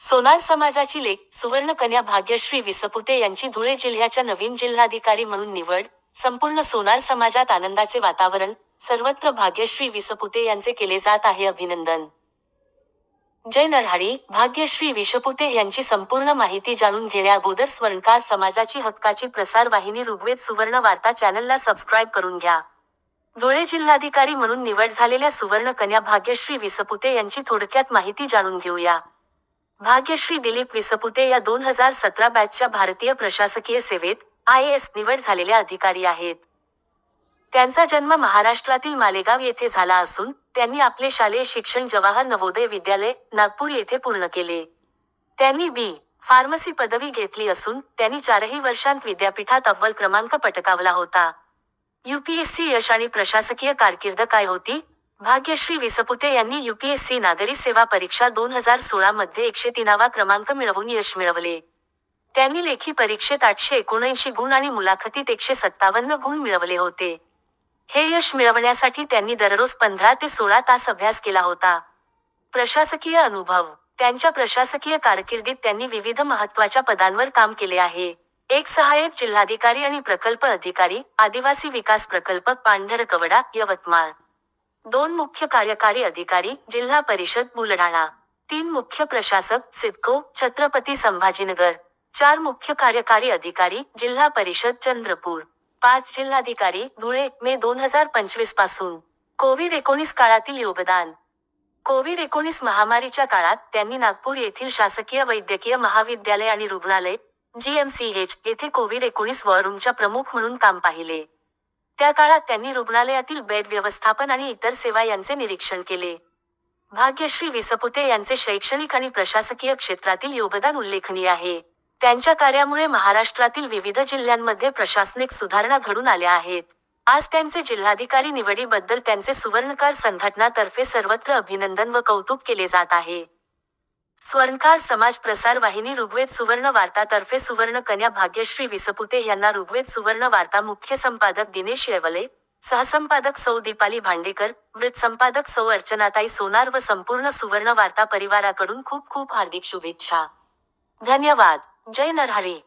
सोनार समाजाची लेख सुवर्णकन्या भाग्यश्री विसपुते यांची धुळे जिल्ह्याच्या नवीन जिल्हाधिकारी म्हणून निवड संपूर्ण सोनार समाजात आनंदाचे वातावरण सर्वत्र भाग्यश्री विसपुते यांचे केले जात आहे अभिनंदन. जय नरहरी भाग्यश्री विषपुते यांची संपूर्ण माहिती जाणून घेण्या अगोदर स्वर्णकार समाजाची हक्काची प्रसार वाहिनी ऋग्वेद सुवर्ण वार्ता चॅनलला सबस्क्राईब करून घ्या. धुळे जिल्हाधिकारी म्हणून निवड झालेल्या सुवर्णकन्या भाग्यश्री विसपुते यांची थोडक्यात माहिती जाणून घेऊया. भाग्यश्री दिलीप विसपुते या दोन हजार सतरा बॅचच्या भारतीय प्रशासकीय सेवेत आय एस निवड झालेल्या अधिकारी आहेत. त्यांचा जन्म महाराष्ट्रातील मालेगाव येथे झाला असून त्यांनी आपले शालेय शिक्षण जवाहर नवोदय विद्यालय नागपूर येथे पूर्ण केले. त्यांनी बी फार्मसी पदवी घेतली असून त्यांनी चारही वर्षांत विद्यापीठात अव्वल क्रमांक पटकावला होता. युपीएससी यश आणि प्रशासकीय कारकीर्द काय होती? भाग्यश्री विसपुते यांनी यूपीएससी नागरी सेवा परीक्षा दोन हजार सोळा मध्ये एकशे तीनावा क्रमांक मिळवून यश मिळवले. त्यांनी लेखी परीक्षेत आठशे एकोणऐंशी गुण आणि मुलाखतीत एकशे सत्तावन्न गुण मिळवले होते. हे यश मिळवण्यासाठी त्यांनी दररोज पंधरा ते सोळा तास अभ्यास केला होता. प्रशासकीय अनुभव. त्यांच्या प्रशासकीय कारकिर्दीत त्यांनी विविध महत्त्वाच्या पदांवर काम केले आहे. एक सहाय्यक जिल्हाधिकारी आणि प्रकल्प अधिकारी आदिवासी विकास प्रकल्प पांढरकवडा यवतमाळ. दोन मुख्य कार्यकारी अधिकारी जिल्हा परिषद बुलढाणा तीन मुख्य प्रशासक सिडको छत्रपती संभाजीनगर चार मुख्य कार्यकारी अधिकारी जिल्हा परिषद चंद्रपूर पाच जिल्हाधिकारी धुळे मे दोन हजार पंचवीसपासून. कोविड एकोणीस काळातील योगदान. कोविड एकोणीस महामारीच्या काळात त्यांनी नागपूर येथील शासकीय वैद्यकीय महाविद्यालय आणि रुग्णालय जीएमसीएच येथे कोविड एकोणीस वॉरूमच्या प्रमुख म्हणून काम पाहिले. त्या काळात त्यांनी रुग्णालयातील बेड व्यवस्थापन आणि इतर सेवा यांचे निरीक्षण केले. भाग्यश्री विसपुते यांचे शैक्षणिक आणि प्रशासकीय क्षेत्रातील योगदान उल्लेखनीय आहे. त्यांच्या कार्यामुळे महाराष्ट्रातील विविध जिल्ह्यांमध्ये प्रशासनिक सुधारणा घडून आल्या आहेत. आज त्यांचे जिल्हाधिकारी निवडीबद्दल त्यांचे सुवर्णकार संघटनातर्फे सर्वत्र अभिनंदन व कौतुक केले जात आहे. स्वर्णकार समाज प्रसार वाहिनी ऋग्वेद सुवर्ण वार्तातर्फे सुवर्ण कन्या भाग्यश्री विसपुते यांना ऋग्वेद सुवर्ण वार्ता मुख्य संपादक दिनेश येवले सहसंपादक सौ दीपाली भांडेकर वृत्त संपादक सौ अर्चनाताई सोनार व संपूर्ण सुवर्ण वार्ता परिवाराकडून खूप खूप हार्दिक शुभेच्छा. धन्यवाद. जय नरहरी.